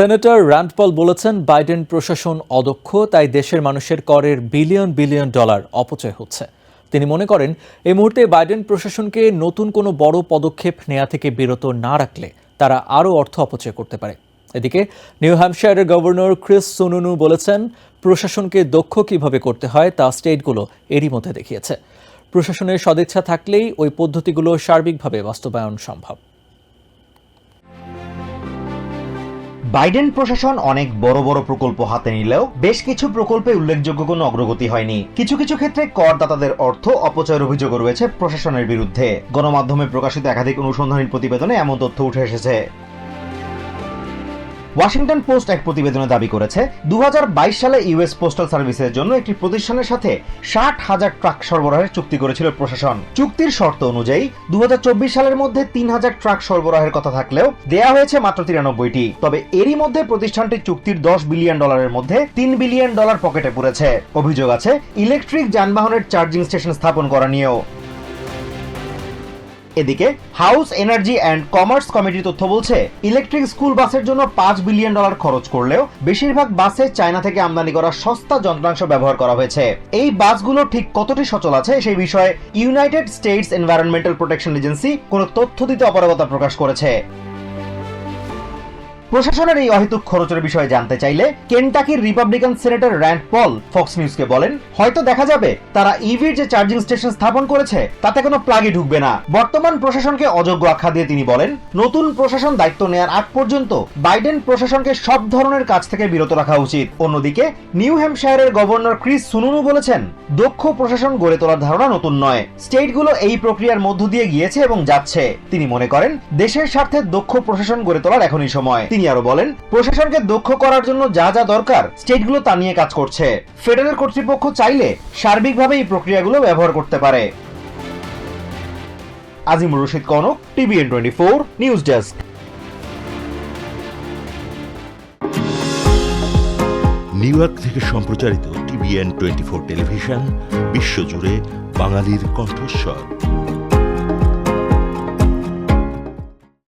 Senator Rand পল বলেছেন, Biden প্রশাসন অদক্ষ, তাই দেশের মানুষের করের বিলিয়ন বিলিয়ন ডলার অপচয় হচ্ছে। তিনি মনে করেন, এই মুহূর্তে বাইডেন প্রশাসনকে নতুন কোনো বড় পদক্ষেপ নেওয়া থেকে বিরত না রাখলে তারা আরও অর্থ অপচয় করতে পারে। এদিকে, নিউ হ্যাম্পশায়ারের গভর্নর ক্রিস সুনুনু বলেছেন, প্রশাসনকে দক্ষ কীভাবে করতে হয় তা স্টেটগুলো এরই মধ্যে দেখিয়েছে। প্রশাসনের সদিচ্ছা থাকলেই ওই পদ্ধতিগুলো সার্বিকভাবে বাস্তবায়ন সম্ভব। বাইডেন প্রশাসন অনেক বড় বড় প্রকল্প হাতে নিলেও বেশ কিছু প্রকল্পে উল্লেখযোগ্য কোনো অগ্রগতি হয়নি। কিছু কিছু ক্ষেত্রে করদাতাদের অর্থ অপচয়ের অভিযোগ রয়েছে প্রশাসনের বিরুদ্ধে। গণমাধ্যমে প্রকাশিত একাধিক অনুসন্ধানী প্রতিবেদনে এমন তথ্য উঠে এসেছে। ওয়াশিংটন পোস্ট এক প্রতিবেদনে দাবি করেছে দু হাজার বাইশ সালে ইউএস পোস্টাল সার্ভিসের জন্য একটি প্রতিষ্ঠানের সাথে ষাট হাজার ট্রাক সরবরাহের চুক্তি করেছিল প্রশাসন। চুক্তির শর্ত অনুযায়ী দু হাজার চব্বিশ সালের মধ্যে তিন হাজার ট্রাক সরবরাহের কথা থাকলেও দেয়া হয়েছে মাত্র তিরানব্বইটি। তবে এরই মধ্যে প্রতিষ্ঠানটি চুক্তির দশ বিলিয়ন ডলারের মধ্যে তিন বিলিয়ন ডলার পকেটে পড়েছে অভিযোগ আছে, ইলেকট্রিক যানবাহনের চার্জিং স্টেশন স্থাপন করা নিয়েও। এদিকে হাউস এনার্জি অ্যান্ড কমার্স কমিটির তথ্য বলছে, ইলেকট্রিক স্কুল বাসের জন্য পাঁচ বিলিয়ন ডলার খরচ করলেও বেশিরভাগ বাসে চায়না থেকে আমদানি করা সস্তা যন্ত্রাংশ ব্যবহার করা হয়েছে। এই বাসগুলো ঠিক কতটি সচল আছে সেই বিষয়ে United States Environmental Protection Agency কোনো তথ্য দিতে অপারগতা প্রকাশ করেছে। প্রশাসনের এই অহেতুক খরচের বিষয়ে জানতে চাইলে কেনটাকির Republican senator Rand Paul Fox নিউজকে বলেন, হয়তো দেখা যাবে তারা ইভির যে চার্জিং স্টেশন স্থাপন করেছে, তাতে কোনো প্লাগই ঢুকবে না। বর্তমান প্রশাসনকে অযোগ্য আখ্যা দিয়ে তিনি বলেন, নতুন প্রশাসন দায়িত্ব নেয়ার আগ পর্যন্ত বাইডেন প্রশাসনকে সব ধরনের কাজ থেকে বিরত রাখা উচিত। অন্যদিকে, নিউ হ্যাম্পশায়ারের গভর্নর ক্রিস সুনুনু বলেছেন, দক্ষ প্রশাসন গড়ে তোলার ধারণা নতুন নয়। স্টেটগুলো এই প্রক্রিয়ার মধ্য দিয়ে গিয়েছে এবং যাচ্ছে। তিনি মনে করেন, দেশের স্বার্থে দক্ষ প্রশাসন গড়ে তোলার এখনই সময়। তিনি আরও বলেন, প্রশাসনকে দক্ষ করার জন্য যা যা দরকার, স্টেটগুলো তা নিয়ে কাজ করছে। ফেডারেল কর্তৃপক্ষ চাইলে সার্বিকভাবে এই প্রক্রিয়াগুলো ব্যবহার করতে পারে। Azimur Rashid Kanak, TVN twenty four, news desk. New York থেকে সম্প্রচারিত টিভিএন টোয়েন্টি ফোর টেলিভিশন, বিশ্বজুড়ে বাঙালির কণ্ঠস্বর।